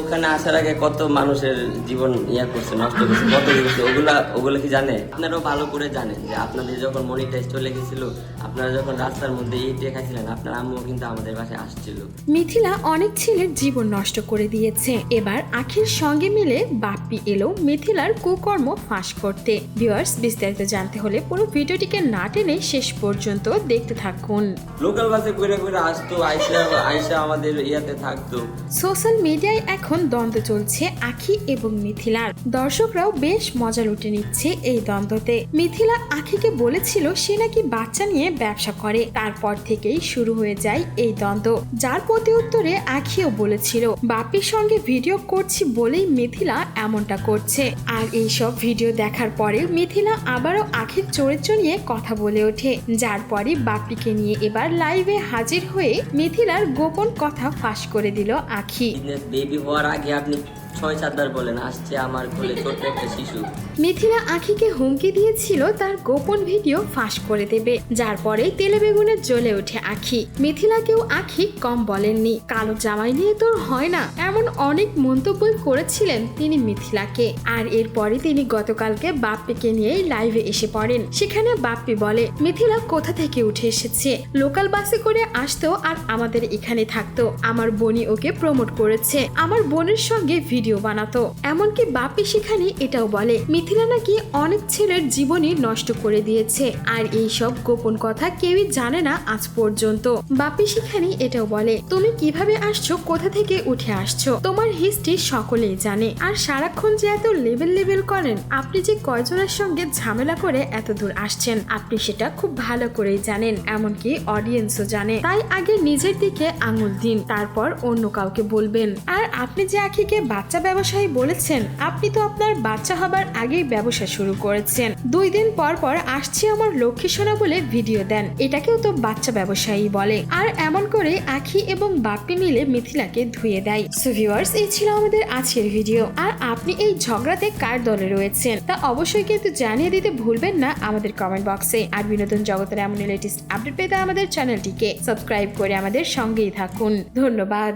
ওখানে আসার আগে কত মানুষের জীবন ইয়া করছে নষ্ট করছে কত কিছু ওগুলা ওগুলো কি জানে? আপনারাও ভালো করে জানেন যে আপনাদের যখন মনিটাইজ চলে গেছিল আপনারা যখন রাস্তার মধ্যে ইট রেখাছিলেন আপনার আম্মু কিন্তু আমাদের বাসায় আসছিল। মিথিলা অনেক ছেলের জীবন নষ্ট করে দিয়েছে। এবার আখির সঙ্গে মিলে বাপ্পি এলো মিথিলার কুকর্ম ফাঁস করতে। ভিউয়ার্স বিস্তারিত জানতে হলে পুরো ভিডিওটিকে না টেনে শেষ পর্যন্ত দেখতে থাকুন। লোকাল বাসে ঘুরে ঘুরে আসতো আইসা আইসা আমাদের ইয়াতে থাকতো। সোশ্যাল মিডিয়ায় এখন দ্বন্দ্ব চলছে আখি এবং মিথিলার দর্শকরাও বেশ মজা লুটে নিচ্ছে এই দ্বন্দ্বতে। মিথিলা আখিকে বলেছিল সে নাকি বাচ্চা নিয়ে ব্যবসা করে। তারপর থেকেই শুরু হয়ে যায় এই দ্বন্দ্ব। যার প্রতি উত্তরে আখিও বলেছিল বাপির সঙ্গে ভিডিও করছি বলেই মিথিলা এমনটা করছে। আর এই সব ভিডিও দেখার পরে মিথিলা আবারও আখির চরিত্র নিয়ে কথা বলে ওঠে। যার পরে বাপিকে নিয়ে এবার লাইভে হাজির হয়ে মিথিলার গোপন কথা ফাঁস করে দিল আখি। বেবি হওয়ার আগে আপনি ছয় সাতবার বলেন, আসছে আমার কোলে ছোট্ট একটা শিশু। মিথিলা আখিকে হুমকি দিয়েছিল, তার গোপন ভিডিও ফাঁস করে দেবে। যার পরে তেলে বেগুনে জ্বলে ওঠে আখি। মিথিলাকেও আখি কম বলেননি। কালো জামাই নিয়ে তোর হয় না, এমন অনেক মন্তব্যই করেছিলেন তিনি মিথিলাকে। আর এরপরে তিনি গতকালকে বাপ্পিকে নিয়ে লাইভে এসে পড়েন। সেখানে বাপ্পি বলে, মিথিলা কোথা থেকে উঠে এসেছে? লোকাল বাসে করে আসতো আর আমাদের এখানে থাকতো। আমার বোনই ওকে প্রমোট করেছে। আমার বোনের সঙ্গে ভিডিও বানাতো। এমনকি বাপি সেখানে এটাও বলে, মিথিলা নাকি অনেক ছেলের জীবনই নষ্ট করে দিয়েছে, আর এই সব গোপন কথা কেউই জানে না আজ পর্যন্ত। বাপি সেখানে এটাও বলে, তুমি কীভাবে আসছো, কোথা থেকে উঠে আসছো? তোমার হিস্ট্রি সকলেই জানে, আর সারাক্ষণ যে এত লেভেল লেভেল করেন, আপনি যে কয়জনের সঙ্গে ঝামেলা করে এত দূর আসছেন, আপনি সেটা খুব ভালো করেই জানেন, এমনকি অডিয়েন্সও জানে। তাই আগে নিজের দিকে আঙুল দিন, তারপর অন্য কাউকে বলবেন। আর আপনি যে আখিকে বাচ্চা ব্যবসায়ী বলেছেন, আপনি তো আপনার বাচ্চা হবার আগেই ব্যবসা শুরু করেছেন। দুই দিন পর পর আসছে আমার লক্ষ্মী সোনা বলে ভিডিও দেন। এটাকেও তো বাচ্চা ব্যবসায়ী বলে। আর এমন করে আখি এবং বাপ্পি মিলে মিথিলাকে ধুয়ে দেয়। সো এই ছিল আমাদের আজকের ভিডিও। আর আপনি এই ঝগড়াতে কার দলে রয়েছেন? তা অবশ্যই কিন্তু জানিয়ে দিতে ভুলবেন না আমাদের কমেন্ট বক্সে আর বিনোদন জগতের এমন লেটেস্ট আপডেট পেতে আমাদের চ্যানেলটিকে সাবস্ক্রাইব করে আমাদের সঙ্গেই থাকুন। ধন্যবাদ।